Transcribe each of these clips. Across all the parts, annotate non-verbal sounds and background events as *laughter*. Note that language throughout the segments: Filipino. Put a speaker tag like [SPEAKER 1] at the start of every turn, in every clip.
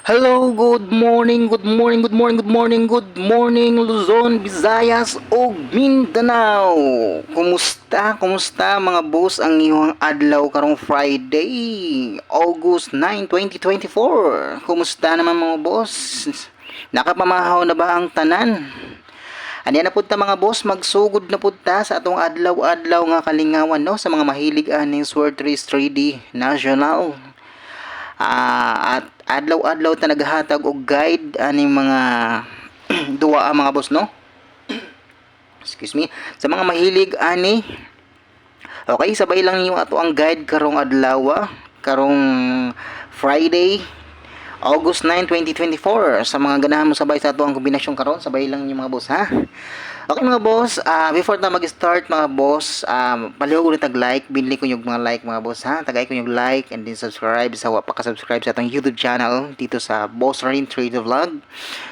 [SPEAKER 1] Hello, good morning, good morning, good morning, good morning, good morning Luzon, Visayas ug Mindanao. Kumusta? Kumusta mga boss ang iyong adlaw karong Friday, August 9, 2024? Kumusta naman mga boss? Nakapamahaw na ba ang tanan? Ani na punta mga boss, magsugod na punta sa atong adlaw-adlaw nga kalingawan no sa mga mahilig aning Sword Race 3D National. Ah, at adlaw-adlaw ta naghatag og guide aning mga *clears throat* duwa ang mga boss no. *clears throat* Excuse me. Sa mga mahilig ani Okay, sabay lang niyo ato ang guide karong adlaw, ah. karong Friday, August 9, 2024. Sa mga ganahan mo sabay sa ato ang kombinasyon karon, sabay lang niyo mga boss ha. Okay mga boss, ah, before ta mag-start mga boss, um, palihog ulit tag-like, binili ko yung mga like mga boss ha. Tagay ko yung like and then subscribe sa wa pa ka-subscribe sa atong YouTube channel dito sa Boss Rain 3D Vlog.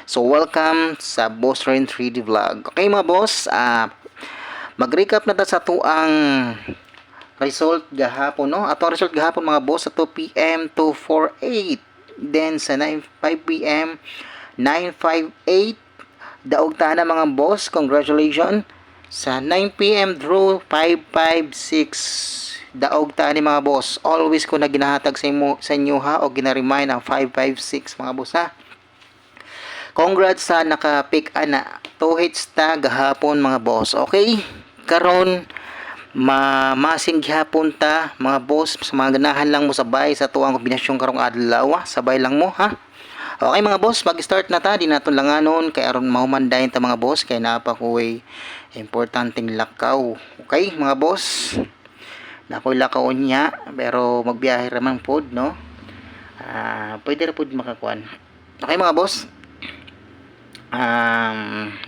[SPEAKER 1] So welcome sa Boss Rain 3D Vlog. Okay mga boss, ah, mag-recap na ta sa tuang result gahapon no ato result gahapon mga boss sa 2 PM 248 then sa 9 5 PM 958 daog ta na mga boss congratulations sa 9 PM draw 556 daog ta ni mga boss always ko na ginahatag sa inyo sa inyo ha o gina-remind ang 556 mga boss ha Congrats sa naka-pick ana. Two hits ta gahapon mga boss. Okay? Karon ma masing gihapon ta mga boss sa mga ganahan lang mo sabay sa tuang kombinasyon karong adlaw. Sabay lang mo ha. Okay mga boss, mag-start na ta, di naton langanon kay aron mahumandayon ta mga boss kay napa ko'y importanteng lakaw. Okay mga boss. Nakoy lakaw niya pero magbiyahe raman pod no. Ah, pwede ra pod makakuan. Okay mga boss um,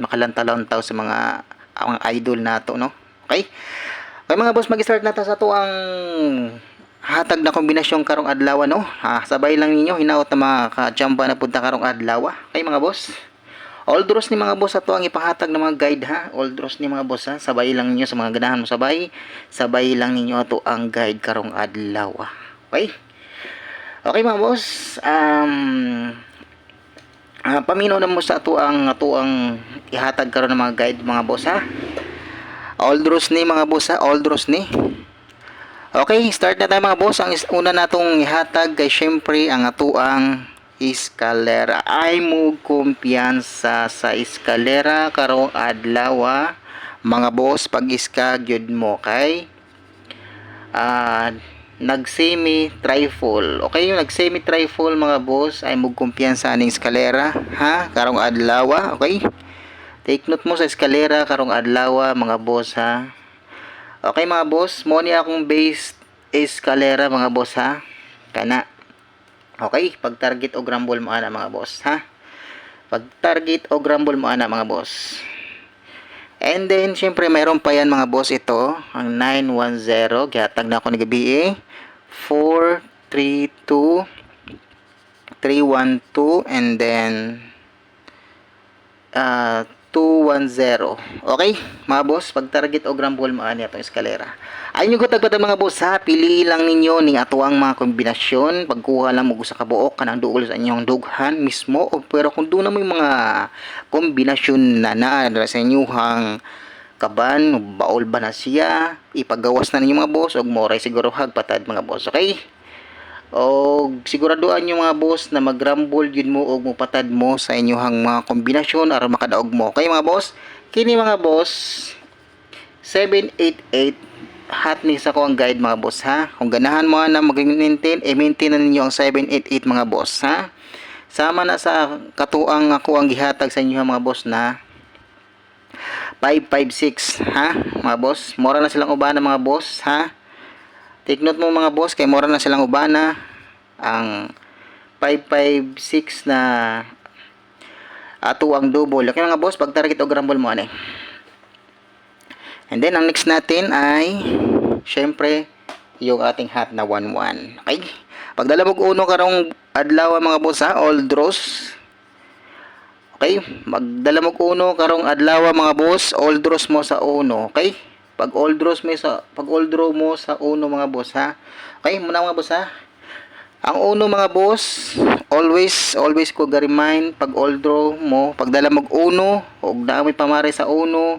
[SPEAKER 1] makalantaw sa mga ang idol nato no okay okay mga boss mag-start na ta sa to ang hatag na kombinasyon karong adlaw no ha, sabay lang ninyo hinaot na mga kajamba na punta karong adlaw okay mga boss all draws ni mga boss ato ang ipahatag ng mga guide ha? All draws ni mga boss ha? Sabay lang ninyo sa mga ganahan mo sabay. Sabay lang ninyo ato ang guide karong adlaw okay? Okay mga boss um Ah, paminaw na mo sa ato ang ato ang ihatag karon ng mga guide mga boss ha. All draws ni mga boss ha, all draws ni. Okay, start na tayo mga boss. Ang una natong ihatag kay syempre ang ato ang eskalera. Ay mo kumpiyansa sa eskalera karong adlaw mga boss pag iska gyud mo kay ah nag semi trifle. Okay yung nag semi trifle mga boss ay magkumpiyansa aning eskalera ha? Karong adlaw okay? Take note mo sa eskalera karong adlaw mga boss ha okay mga boss mo ni akong base eskalera mga boss ha kana okay pag target o grumble mo ana mga boss ha pag target o grumble mo ana mga boss And then, syempre, mayroon pa yan mga boss ito. Ang 910. Gihatag na ako ni gabi eh. 432 312 and then uh, 210. Okay, mga boss, pag target o gram ball maani atong eskalera. Ayun yung gutag mga boss ha, pili lang ninyo ning atuang mga kombinasyon, pagkuha lang mo sa kabuok kanang duol sa inyong dughan mismo o pero kung doon na yung mga kombinasyon na naa sa inyong kaban, baol ba na siya, ipagawas na ninyo mga boss, og moray siguro hagpatad mga boss, okay? O siguraduhan nyo mga boss na mag-rumble yun mo og mupatad mo sa inyong mga kombinasyon aron makadaog mo. Okay mga boss? Kini mga boss 788 hot ni sa ko ang guide mga boss ha. Kung ganahan mo na mag-maintain, eh maintain na ninyo ang 788 mga boss ha. Sama na sa katuang ako ang gihatag sa inyo mga boss na 556 ha mga boss. Mora na silang ubana mga boss ha. Take note mo mga boss kay mora na silang ubana ang 556 na ato ang double. Okay mga boss, pag target o grumble mo ani. And then ang next natin ay syempre yung ating hat na 11. Okay? Pagdala mo uno karong adlaw mga boss ha, all draws. Okay? Magdala mo uno karong adlaw mga boss, all draws mo sa uno. Okay? Pag all draws mo sa pag all draw mo sa uno mga boss ha. Okay, muna mga boss ha. Ang uno mga boss, always, always ko ga-remind pag all draw mo, pag dala mag uno, o dami pamari sa uno,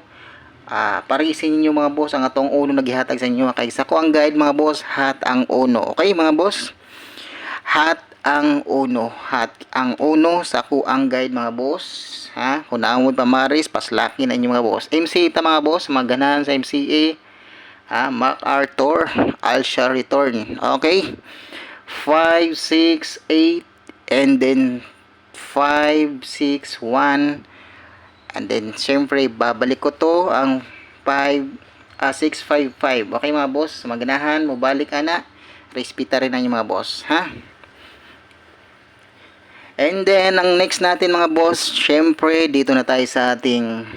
[SPEAKER 1] ah parisin ninyo mga boss ang atong uno naghihatag sa inyo kay sa ko ang guide mga boss hat ang uno okay mga boss hat ang uno. Hat ang uno sa ko ang guide mga boss. Ha? Kung naamod pamaris paslaki na inyo mga boss. MC ta mga boss maganahan sa MCA ha? MacArthur Alsha return. Okay. 5 6 8 and then 5 6 1 And then, syempre, babalik ko to ang 5, ah, 655. Okay mga boss, maganahan, mabalik ana. Respeta rin ang mga boss, ha? And then, ang next natin mga boss, syempre, dito na tayo sa ating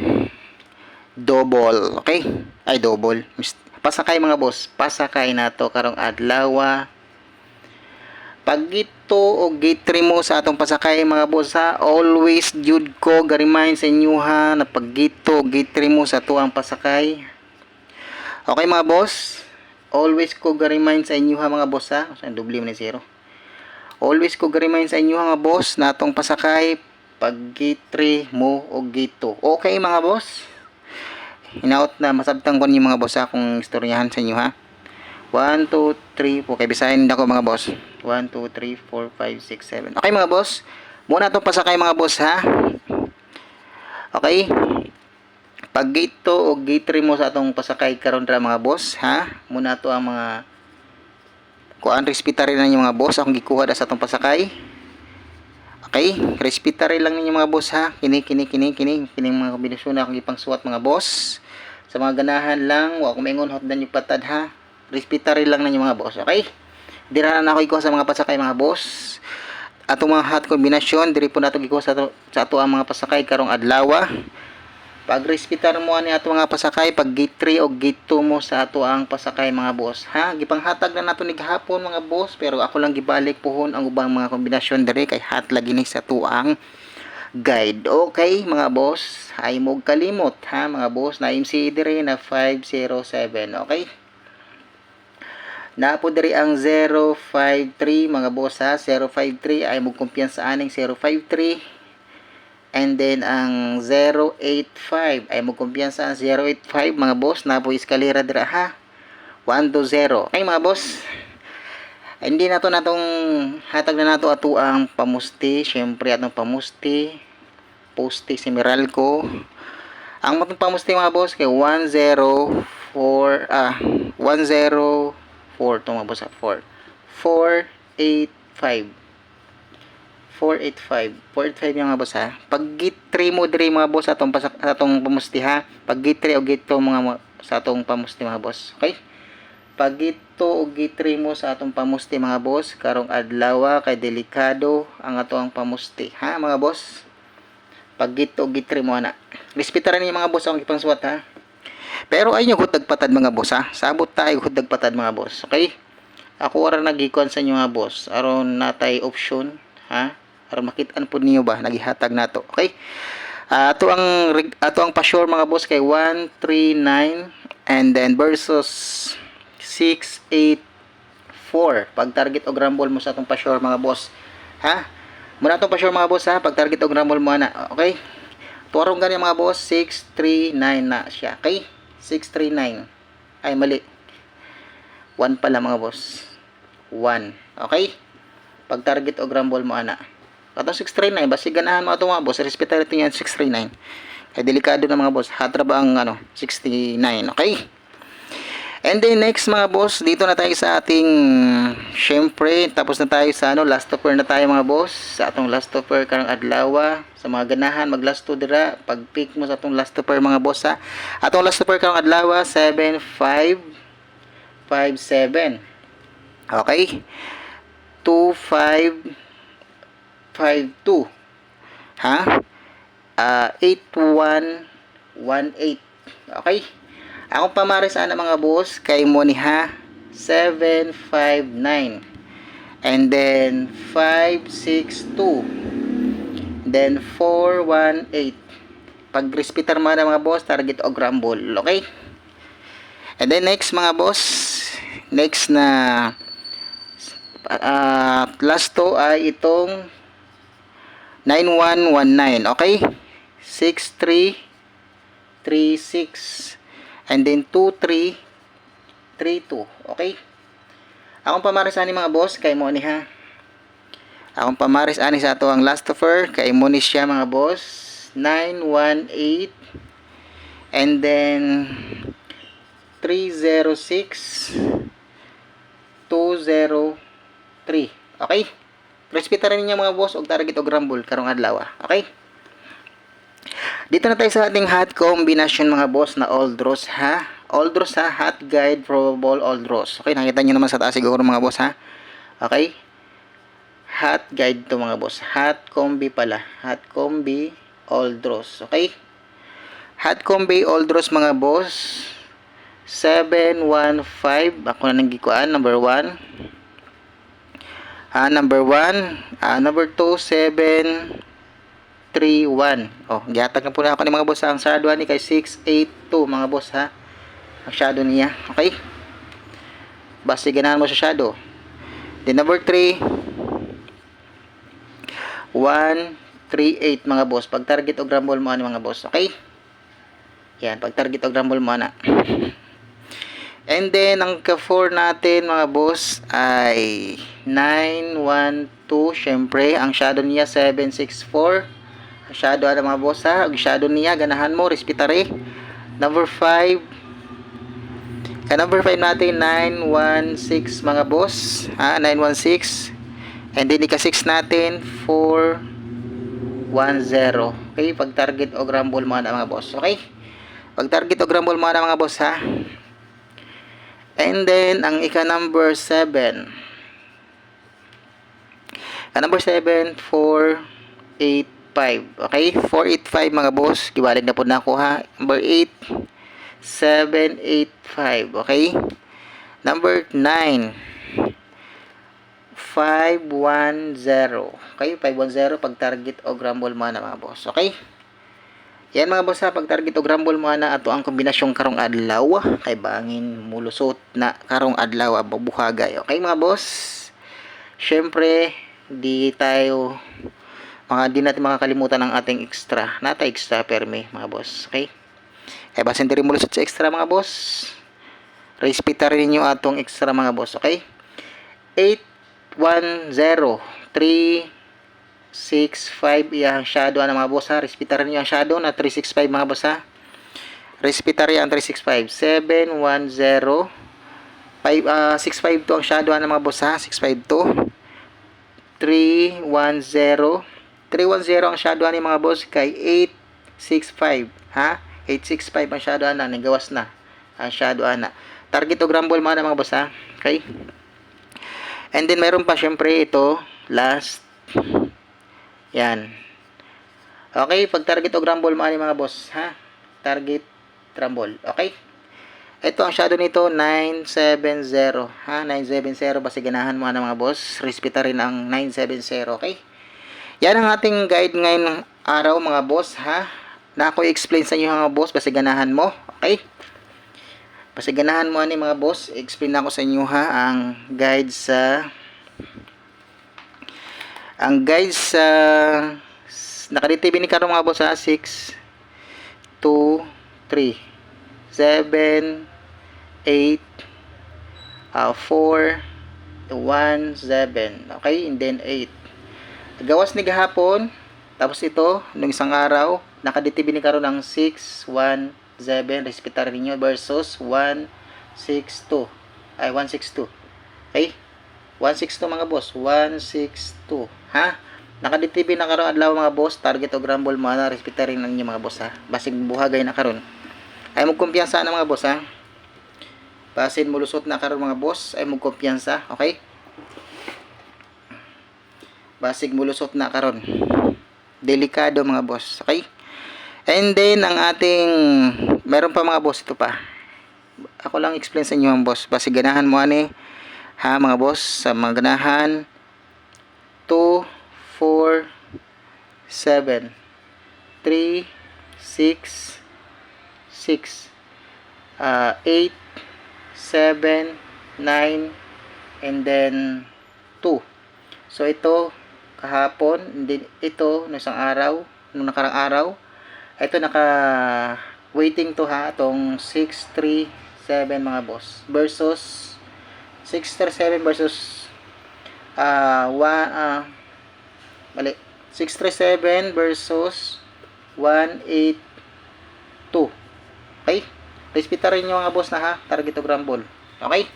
[SPEAKER 1] double, okay? Ay, double. Pasakay mga boss, pasakay na to karong adlaw. Pag ito o 3 mo sa atong pasakay mga boss ha, always jud ko ga-remind sa inyo ha na pag ito 3 mo sa tuang pasakay. Okay mga boss, always ko ga-remind sa inyo ha mga boss ha. Sa doble mo ni zero. Always ko ga-remind sa inyo mga boss na atong pasakay pag gate 3 mo o gate 2. Okay mga boss? Hinaot na masabtang ko niyo mga boss ha kung istoryahan sa inyo ha. 1, 2, 3, po. Kay bisahin ako mga boss. 1, 2, 3, 4, 5, 6, 7. Okay mga boss. Muna itong pasakay mga boss ha. Okay. Pag gate 2 o gate 3 mo sa atong pasakay karon ra mga boss ha. Muna to ang mga kuan respeta rin ninyo mga boss akong gikuha da sa atong pasakay. Okay, respeta rin lang ninyo mga boss ha. Kini kini kini kini kini mga kombinasyon na akong gipang suwat mga boss. Sa mga ganahan lang, wa ko maingon hotdan yung patad ha respetary lang ninyo mga boss okay dira na ako ikaw sa mga pasakay mga boss atong mga hot kombinasyon diri po nato ikaw sa ato, sa ato ang mga pasakay karong adlaw pag respetar mo ani ato mga pasakay pag gate 3 o gate 2 mo sa ato ang pasakay mga boss ha gipanghatag na nato ni gahapon mga boss pero ako lang gibalik pohon ang ubang mga kombinasyon diri kay hot lagi ni sa tuang guide. Okay, mga boss, ay mo kalimot ha, mga boss, na MC dire na 507. Okay? Napo diri ang 053 mga boss ha. 053 ay mo kumpiyansa aning 053. And then ang 085 ay mo kumpiyansa ang 085 mga boss. Napo eskalera dira ha. 1 to 0. Okay mga boss. Hindi na to natong hatag na nato ato ang pamusti. Syempre atong pamusti. Posti si Meralco. Ang matong pamusti mga boss kay 104 ah 10 4 ito mga boss 4 485 485 485 yung mga boss ha pag git 3 mo diri mga boss atong pasak atong pamusti ha pag git 3 o git 2 mga sa atong pamusti mga boss okay pag ito o git 3 mo sa atong pamusti mga boss karong adlaw kay delikado ang atong pamusti ha mga boss pag git o git 3 mo ana respetaran ni mga boss ang ipang suwat ha pero ay nyo hudag patad mga boss ha. Sabot tayo hudag patad mga boss. Okay? Ako ara nagikon sa inyo mga boss. Aron natay option ha. Aron makitaan po niyo ba nagihatag nato. Okay? Uh, ato ang ato ang pa-sure mga boss kay 139 and then versus 684 pag target og rumble mo sa atong pa-sure mga boss. Ha? Muna atong pa-sure mga boss ha. Pag target og rumble mo ana. Okay? Tuwarong gani mga boss 639 na siya. Okay? 639. Ay, mali. 1 pala mga boss. 1. Okay? Pag target o grumble mo, ana. Katong 639, basi ganahan mo ito mga boss. Respetar ito yan, 639. Kaya delikado na mga boss. Hatra ba ang ano, 69. Okay? And then next mga boss, dito na tayo sa ating syempre, tapos na tayo sa ano, last offer na tayo mga boss. Sa atong last offer karang adlaw, sa mga ganahan mag last to dira, pag pick mo sa atong last offer mga boss ha. Atong last offer karang adlaw 7557. Okay? 2552. Ha? Uh, 8118. Okay? Akong pamari sana mga boss kay mo ni ha 759 and then 562 then 418 pag respitar mo na mga boss target o grumble okay and then next mga boss next na Ah, last to ay itong 9119. Okay? 6336 and then 2332. Okay? Akong pamaris ani mga boss kay mo ni ha. Akong pamaris ani sa ato ang last offer kay mo ni siya mga boss 918 and then 306 203. Okay? Respeta rin ninyo mga boss og target og rumble karong adlaw. ah. Okay? Dito na tayo sa ating hot combination mga boss na all draws ha. All draws ha, hot guide probable all draws. Okay, nakita niyo naman sa taas siguro mga boss ha. Okay? Hot guide to mga boss. Hot combi pala. Hot combi all draws. Okay? Hot combi all draws mga boss. 715 ako na nang gikuan number 1 ah number 1 ah number 2 7 3 1 oh gihatag na po na ako ni mga boss. Ang shadow ni kay 682 mga boss ha. Ang shadow niya. Okay. Basta ganahan mo sa shadow. Then number 3 1 3 8 mga boss. Pag target og rumble mo ani mga boss okay? Yan pag target og rumble mo ana *laughs* And then, ang ka-4 natin, mga boss, ay 912. Siyempre, ang shadow niya, 764. Ang shadow, ano mga boss, ha? Ang shadow niya, ganahan mo, respetare. Number 5. Ka number 5 natin, 916, mga boss. Ha? 916. And then, ika-6 natin, 410. Okay? Pag target o grumble mo na, mga boss. Okay? Pag target o grumble mo na, mga boss, ha? And then, ang ika number 7. Ka number 7, 485. Okay? 485 mga boss. Giwalig na po na ako ha. Number 8, 785. Okay? Number 9, 510. Okay? 510 pag target o grumble mana mga boss. Okay? Yan mga boss ha, pag target og rumble mo na ato ang kombinasyong karong adlaw kay bangin mulusot na karong adlaw babuhagay. Okay mga boss? Syempre, di tayo mga di natin makakalimutan ang ating extra. Nata extra perme mga boss. Okay? Kaya basin diri mulusot sa extra mga boss. Respeta rin niyo atong extra mga boss. Okay? 810 3 6.5 iyang shadow ang mga boss ha. Respetaran niyo ang shadow na 365 mga boss ha. Respetaran ang 365. 710 5 uh, 652 ang shadow ng mga boss ha. 652 310 310 ang shadow ni mga boss kay 865 ha. 865 ang shadow na nagawas na. Ang shadow na. Target o grumble mga mga boss ha. Okay? And then meron pa syempre ito last yan. Okay, pag target o rumble maani mga boss, ha? Target rumble. Okay? Ito ang shadow nito 970, ha? 970 basta ganahan mo na mga boss. Respeta rin ang 970, okay? Yan ang ating guide ngayon araw mga boss, ha? Na ako i-explain sa inyo mga boss basta ganahan mo, okay? Basta ganahan mo ani mga boss, explain na ako sa inyo ha ang guide sa ang guys sa nakaditv ni karong mga boss ha 6 2 3 7 8 uh, 4 1 7 okay and then 8 gawas ni gahapon tapos ito nung isang araw nakaditv ni karon ng 6 1 7 respetar ninyo versus 1 6 2 ay 162 okay? 162 mga boss. 162 ha? Nakaditv na karon adlaw mga boss. Target o grumble mo na respeta rin ninyo mga boss ha? Basig buhagay na karon. Ay mo kumpiyansa na mga boss ha basin mulusot na karon mga boss. Ay mo kumpiyansa okay? Basig mulusot na karon. Delikado mga boss okay? And then ang ating meron pa mga boss ito pa. Ako lang explain sa inyo mga boss. Basig ganahan mo ani. Ha mga boss sa mga ganahan. 2 4 7 3 6 6 uh, 8 7 9 and then 2. So ito kahapon, hindi ito no isang araw, nung nakarang araw. Ito naka waiting to ha itong 637 mga boss versus 637 versus ah one ah mali 637 versus 182 okay respeta rin yung mga boss na ha target to grumble okay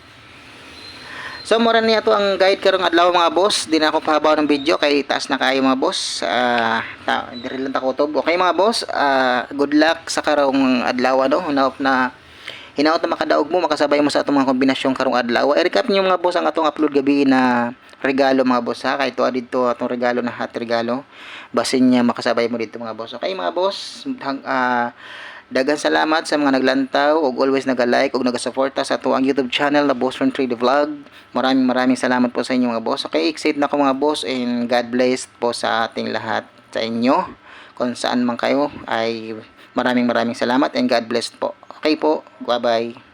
[SPEAKER 1] So mura niya to ang guide karong adlaw mga boss. Di na ako pahabaw ng video kay taas na kayo mga boss. Ah, ta diri lang ta kutob. Okay mga boss, ah, good luck sa karong adlaw no. Hinaop na hinaot na makadaog mo makasabay mo sa atong mga kombinasyon karong adlaw. I-recap niyo mga boss ang atong upload gabi na regalo mga boss ha. Kay tuwa dito atong regalo na hot regalo. Basin niya makasabay mo dito mga boss. Okay mga boss, hang, ah, Dagan salamat sa mga naglantaw ug always naga-like ug naga-suporta sa ato YouTube channel na Boss from 3 The Vlog. Maraming maraming salamat po sa inyo mga boss. Okay, excited na ako mga boss and God bless po sa ating lahat sa inyo. Kung saan man kayo ay maraming maraming salamat and God bless po. Okay po. Bye-bye.